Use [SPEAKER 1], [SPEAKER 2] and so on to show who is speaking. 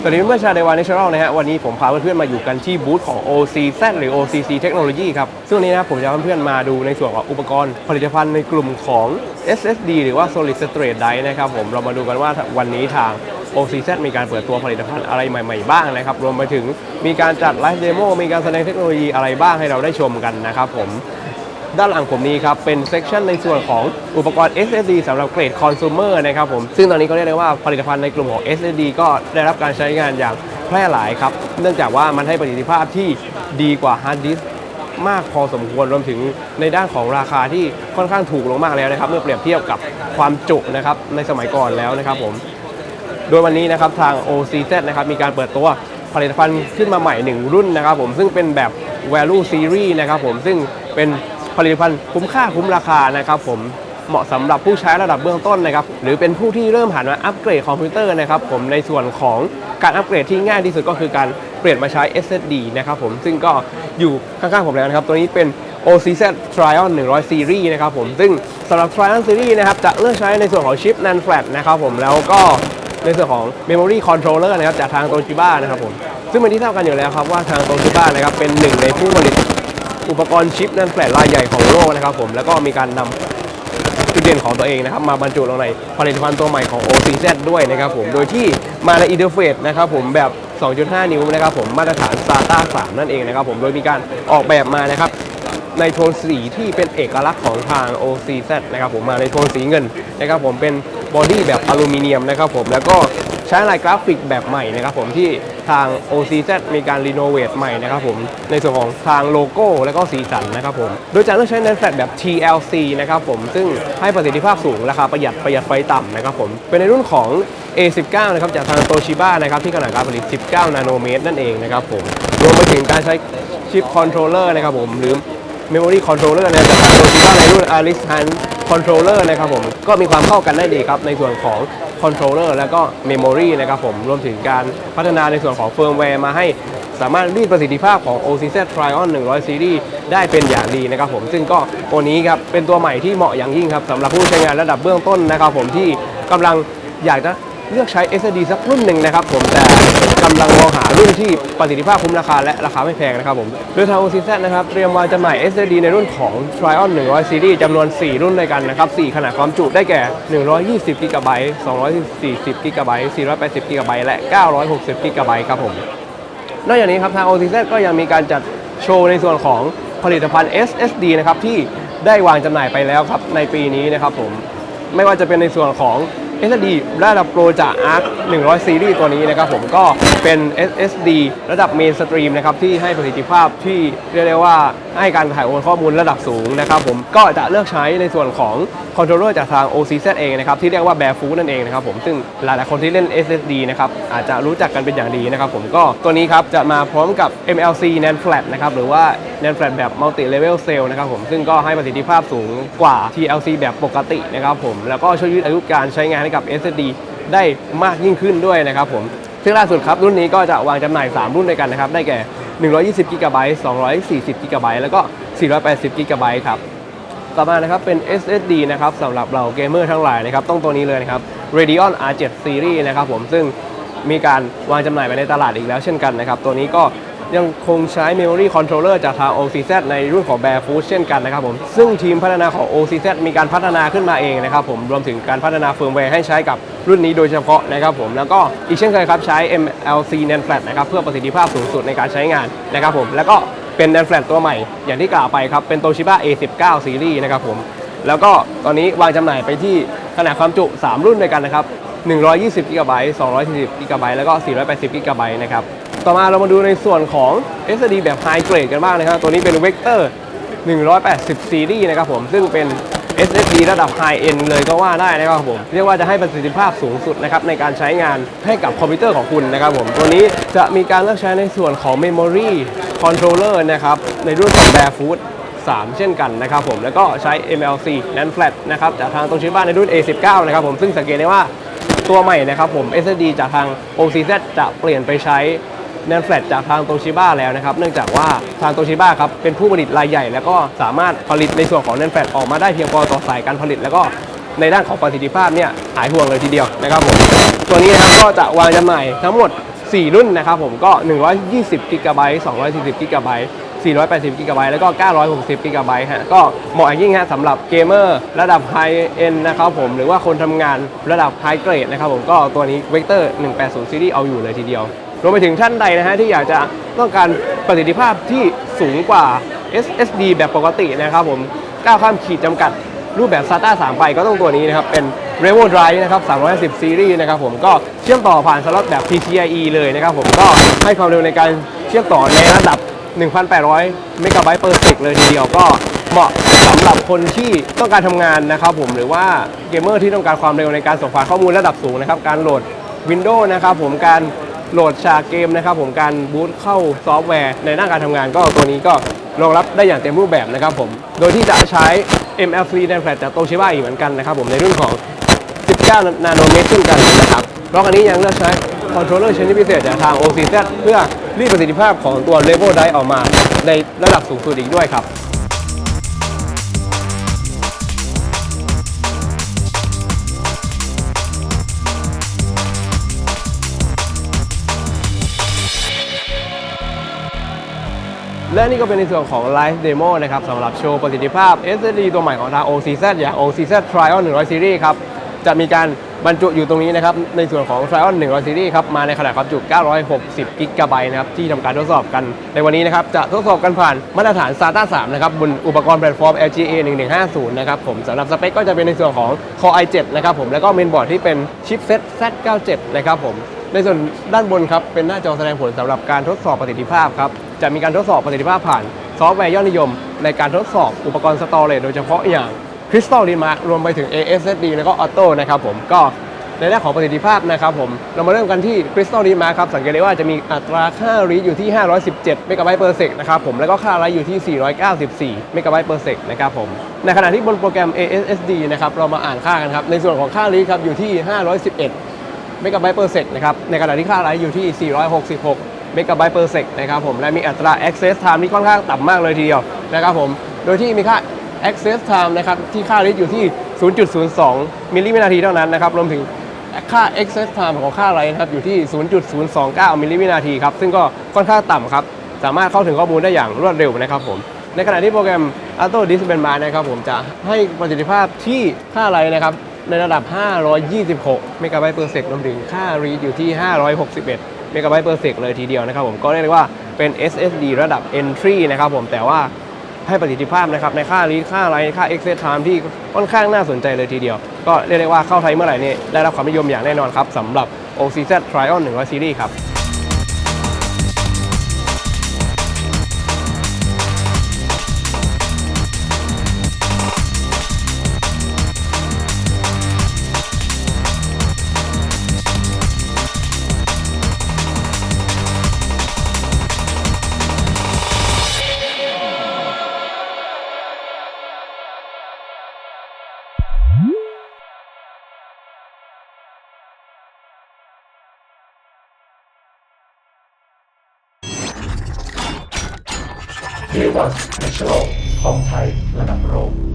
[SPEAKER 1] สวัสดีเพื่อนชาวเดวานเนชั่นแนลนะฮะวันนี้ผมพาเพื่อนๆมาอยู่กันที่บูธของ OCZ หรือ OCC Technology ครับซึ่งวันนี้นะผมจะพาเพื่อนๆมาดูในส่วนของอุปกรณ์ ผลิตภัณฑ์ในกลุ่มของ SSD หรือว่า Solid State Drive นะครับผมเรามาดูกันว่าวันนี้ทาง OCZ มีการเปิดตัวผลิตภัณฑ์อะไรใหม่ๆบ้างนะครับรวมไปถึงมีการจัดไลฟ์เดโมมีการแสดงเทคโนโลยีอะไรบ้างให้เราได้ชมกันนะครับผม ด้านหลังผมนี้ครับ เป็นเซกชันในส่วนของอุปกรณ์ SSD สำหรับเกรดคอน sumer นะครับผม ซึ่งตอนนี้ก็เรียกได้ว่าผลิตภัณฑ์ในกลุ่มของ SSD ก็ได้รับการใช้งานอย่างแพร่หลายครับ เนื่องจากว่ามันให้ประสิทธิภาพที่ดีกว่าฮาร์ดดิสก์มากพอสมควรรวมถึงในด้านของราคาที่ค่อนข้างถูกลงมากแล้วนะครับเมื่อเปรียบเทียบกับความจุนะครับในสมัยก่อนแล้วนะครับผมโดยวันนี้นะครับทาง OCZ นะครับมีการเปิดตัวผลิตภัณฑ์ขึ้นมาใหม่ 1 รุ่นนะครับผมซึ่งเป็นแบบ value series นะครับผมซึ่งเป็น ผลิตภัณฑ์คุ้มค่าคุ้มราคานะครับผมเหมาะสำหรับผู้ใช้ระดับเบื้องต้นนะครับหรือเป็นผู้ที่เริ่มหันมาอัปเกรดคอมพิวเตอร์นะครับผมในส่วนของการอัปเกรดที่ง่ายที่สุดก็คือการเปลี่ยนมาใช้ SSD นะครับผมซึ่งก็อยู่ข้างๆผมแล้วนะครับ ตัวนี้เป็น OCZ Trion 100 Series นะครับผมซึ่งสำหรับ Trion Series นะครับจะเลือกใช้ในส่วนของชิป NAND flash นะครับผมแล้วก็ในส่วนของ Memory Controller นะครับจากทางโตชิบ้านะครับผมซึ่งเป็นที่ทราบกันอยู่แล้วครับว่าทางโตชิบ้านะครับเป็นหนึ่งในผู้ผลิต อุปกรณ์ชิปนั่นแฟลรายใหญ่ของโลกนะครับผมแล้วก็มีการนำจุดเด่นของตัวเองนะครับมาบรรจุลงในผลิตภัณฑ์ตัวใหม่ของ OCZ ด้วยนะครับผมโดยที่มาในอินเทอร์เฟซนะครับผมแบบ 2.5 นิ้วนะครับผมมาตรฐาน SATA 3 นั่นเองนะครับผมโดยมีการออกแบบมานะครับในโทนสีที่เป็นเอกลักษณ์ของทาง OCZ นะครับผมมาในโทนสีเงินนะครับผมเป็นบอดี้แบบอลูมิเนียมนะครับผมแล้วก็ใช้ลายกราฟิกแบบใหม่นะครับผมที่ ทาง OCZ มีการรีโนเวทใหม่นะครับผม ในส่วนของทางโลโก้และก็สีสันนะครับผม โดยจะเลือกใช้ในแฟลชแบบ TLC นะครับผม ซึ่งให้ประสิทธิภาพสูง ราคาประหยัดประหยัดไฟต่ำนะครับผม เป็นในรุ่นของ A19 นะครับจากทางโตชิบ้านะครับที่ขนาดการผลิต 19 นาโนเมตรนั่นเองนะครับผม รวมไปถึงการใช้ชิปคอนโทรลเลอร์นะครับผมหรือ Memory Controller นะครับจากทางโตชิบ้าในรุ่น Alice Hand Controller นะครับผม ก็มีความเข้ากันได้ดีครับ ในส่วนของ คอนโทรลเลอร์แล้วก็เมมโมรีนะครับผมรวมถึงการพัฒนาในส่วนของเฟิร์มแวร์มาให้สามารถรีดประสิทธิภาพของ OCZ Trion 100 Series ได้เป็นอย่างดีนะครับผมซึ่งก็ตัวนี้ครับเป็นตัวใหม่ที่เหมาะอย่างยิ่งครับสำหรับผู้ใช้งานระดับเบื้องต้นนะครับผมที่กำลังอยากจะ เลือกใช้ SSD สักรุ่นหนึ่งนะครับผมแต่กำลังมองหารุ่นที่ประสิทธิภาพคุ้มราคาและราคาไม่แพงนะครับผมโดยทาง OCZ นะครับเตรียมวางจำหน่าย SSD ในรุ่นของ Trion 100 Series จำนวน 4 รุ่นด้วยกันนะครับ4ขนาดความจุได้แก่ 120 GB 240 GB 480 GB และ 960 GB ครับผมนอกจากนี้ครับทาง OCZ ก็ยังมีการจัดโชว์ในส่วนของผลิตภัณฑ์ SSD นะครับที่ได้วางจำหน่ายไปแล้วครับในปีนี้นะครับผมไม่ว่าจะเป็นในส่วนของ SSD ระดับโปรจาก ARC 100ซีรีส์ตัวนี้นะครับผมก็เป็น SSD ระดับเมนสตรีมนะครับที่ให้ประสิทธิภาพที่เรียกได้ว่าให้การถ่ายโอนข้อมูลระดับสูงนะครับผมก็จะเลือกใช้ในส่วนของคอนโทรลเลอร์จากทาง OCZ เองนะครับที่เรียกว่า Barefoot นั่นเองนะครับผมซึ่งหลายๆคนที่เล่น SSD นะครับอาจจะรู้จักกันเป็นอย่างดีนะครับผมก็ตัวนี้ครับจะมาพร้อมกับ MLC NAND Flash นะครับหรือว่า NAND Flash แบบ Multi Level Cell นะครับผมซึ่งก็ให้ประสิทธิภาพสูงกว่า TLC แบบปกตินะครับผมแล้วก็ช่วยยืดอายุการใช้งานกับ SSD ได้มากยิ่งขึ้นด้วยนะครับผมซึ่งล่าสุดครับ รุ่นนี้ก็จะวางจำหน่าย 3 รุ่นด้วยกันนะครับ ได้แก่ 120 g b 240 g b แล้วก็ 480 g b ครับต่อมานะครับเป็น SSD นะครับสำหรับเราเกมเมอร์ทั้งหลายนะครับต้องตัวนี้เลยนะครับ Radeon R7 Series นะครับผมซึ่งมีการวางจำหน่ายไปในตลาดอีกแล้วเช่นกันนะครับ ตัวนี้ก็ ยังคงใช้ Memory Controller จากทาง OCZ ในรุ่นของ Barefoot เช่นกันนะครับผม ซึ่งทีมพัฒนาของ OCZ มีการพัฒนาขึ้นมาเองนะครับผม รวมถึงการพัฒนาเฟิร์มแวร์ให้ใช้กับรุ่นนี้โดยเฉพาะนะครับผม แล้วก็อีกเช่นเคยครับใช้ MLC NAND Flash นะครับเพื่อประสิทธิภาพสูงสุดในการใช้งานนะครับผม แล้วก็เป็นแนนแฟลตตัวใหม่ อย่างที่กล่าวไปครับ เป็นโตชิบะ A19 ซีรีส์นะครับผม แล้วก็ตอนนี้วางจำหน่ายไปที่ขนาดความจุ 3 รุ่นด้วยกันนะครับ120 g b 240 g b แล้วก็ 480 g b นะครับ ต่อมาเรามาดูในส่วนของ SSD แบบ High Grade กันบ้างนะครับ ตัวนี้เป็น Vector 180ซีรีส์นะครับผม ซึ่งเป็น SSD ระดับ High End เลยก็ว่าได้นะครับผม เรียกว่าจะให้ประสิทธิภาพสูงสุดนะครับในการใช้งานให้กับคอมพิวเตอร์ของคุณนะครับผม ตัวนี้จะมีการเลือกใช้ในส่วนของ Memory Controller นะครับ ในรุ่นของ Barefoot 3 เช่นกันนะครับผม แล้วก็ใช้ MLC NAND Flash นะครับจากทางตรงชิบ้านในรุ่น A19 นะครับผม ซึ่งสังเกตได้ว่าตัวใหม่นะครับผม SSD จากทาง OCZ จะเปลี่ยนไปใช้ แนนแฟลตจากทางโตชิบ้าแล้วนะครับ เนื่องจากว่าทางโตชิบ้าครับเป็นผู้ผลิตรายใหญ่ แล้วก็สามารถผลิตในส่วนของแนนแฟลตออกมาได้เพียงพอต่อสายการผลิต แล้วก็ในด้านของประสิทธิภาพเนี่ยหายห่วงเลยทีเดียวนะครับผมตัวนี้นะครับก็จะวางจำหน่ายทั้งหมด 4 รุ่นนะครับผมก็ 120 g b 240 g b 480 g b แล้วก็960 g b ฮะก็เหมาะอย่างยิ่งฮะสำหรับเกมเมอร์ระดับไฮเอ็นนะครับผมหรือว่าคนทำงานระดับไฮเกรดนะครับผมก็ตัวนี้ Vector 180 Series เอาอยู่เลยทีเดียว รวมไปถึงท่านใดนะฮะที่อยากจะต้องการประสิทธิภาพที่สูงกว่า SSD แบบปกตินะครับผมก้าวข้ามขีดจำกัดรูปแบบ SATA 3 ไปก็ต้องตัวนี้นะครับ เป็น Revo Drive นะครับ310 Series นะครับผมก็เชื่อมต่อผ่านสล็อตแบบ PCIe เลยนะครับผมก็ให้ความเร็วในการเชื่อมต่อในระดับ 1,800 เมกะไบต์ per sec เลยทีเดียวก็เหมาะสำหรับคนที่ต้องการทำงานนะครับผมหรือว่าเกมเมอร์ที่ต้องการความเร็วในการส่งผ่านข้อมูลระดับสูงนะครับการโหลด Windows นะครับผมการ โหลดฉาเกมนะครับผมการบูตเข้าซอฟต์แวร์ในด้าการทำงานก็ตัวนี้ก็รองรับได้อย่างเต็มรูปแบบนะครับผม โดยที่จะใช้ ML3 NAND Flash จากโตชิบะอีกเหมือนกันนะครับผมในรุ่นของ 19 นาโนเมตรเช่นกันนะครับนอกจากนี้ยังเลือกใช้คอนโทรลเลอร์ชนิดพิเศษจากทาง OCZ เพื่อรีดประสิทธิภาพของตัว Level Drive ออกมาในระดับสูงสุดอีกด้วยครับ และนี่ก็เป็นในส่วนของ Live Demo นะครับสำหรับโชว์ประสิทธิภาพ SSD ตัวใหม่ของทาง OCZ อย่าง OCZ Trial 100 Series ครับ จะมีการบรรจุอยู่ตรงนี้นะครับ ในส่วนของ Trial 100 Series ครับ มาในขนาดความจุ 960 กิกะไบต์นะครับ ที่ทำการทดสอบกันในวันนี้นะครับ จะทดสอบกันผ่านมาตรฐาน SATA 3 นะครับ บนอุปกรณ์แพลตฟอร์ม LGA 1150 นะครับผมสำหรับสเปคก็จะเป็นในส่วนของ Core i7 นะครับผมแล้วก็เมนบอร์ดที่เป็นชิปเซ็ต Z97 นะครับผมในส่วนด้านบนครับเป็นหน้าจอแสดงผลสำหรับการทดสอบประสิทธิภาพครับ จะมีการทดสอบประสิทธิภาพผ่านซอฟต์แวร์ยอดนิยม ในการทดสอบอุปกรณ์สตอเรจโดยเฉพาะอย่าง Crystal Remark รวมไปถึง ASSD แล้วก็ Auto นะครับผมก็ในด้านของประสิทธิภาพนะครับผม เรามาเริ่มกันที่ Crystal Remark ครับสังเกตได้ว่าจะมีอัตราค่า read อยู่ที่ 517 เมกะไบต์ per sec นะครับผม แล้วก็ค่า write อยู่ที่ 494 เมกะไบต์ per sec นะครับผม ในขณะที่บนโปรแกรม ASSD นะครับ เรามาอ่านค่ากันครับ ในส่วนของค่า read ครับอยู่ที่ 511 เมกะไบต์ per sec นะครับ ในขณะที่ค่าไลฟ์อยู่ที่ 466 เมกะไบต์ per sec นะครับผมและมีอัตรา access time ที่ค่อนข้างต่ำมากเลยทีเดียวนะครับผมโดยที่มีค่า access time นะครับที่ค่าลิตอยู่ที่ 0.02 มิลลิวินาทีเท่านั้นนะครับรวมถึงค่า access time ของค่าไลท์นะครับอยู่ที่ 0.029 มิลลิวินาทีครับซึ่งก็ค่อนข้างต่ำครับสามารถเข้าถึงข้อมูลได้อย่างรวดเร็วนะครับผมในขณะที่โปรแกรม Auto Display นะครับผมจะให้ประสิทธิภาพที่ค่าไลท์นะครับในระดับ 526 เมกะไบต์ per sec รวมถึงค่า read อยู่ที่ 561 เมกะไบต์เพอร์เฟกเลยทีเดียวนะครับผมก็เรียกได้ว่าเป็น SSD ระดับ entry นะครับผมแต่ว่าให้ประสิทธิภาพนะครับในค่ารีดค่าไรค่า access time ที่ค่อนข้างน่าสนใจเลยทีเดียว ก็เรียกได้ว่าเข้าไทยเมื่อไหร่นี่ได้รับความนิยมอย่างแน่นอนครับสำหรับ OCZ Trion 100 Series ครับ
[SPEAKER 2] เอวันแนชั่นแนลของไทยระดับโลก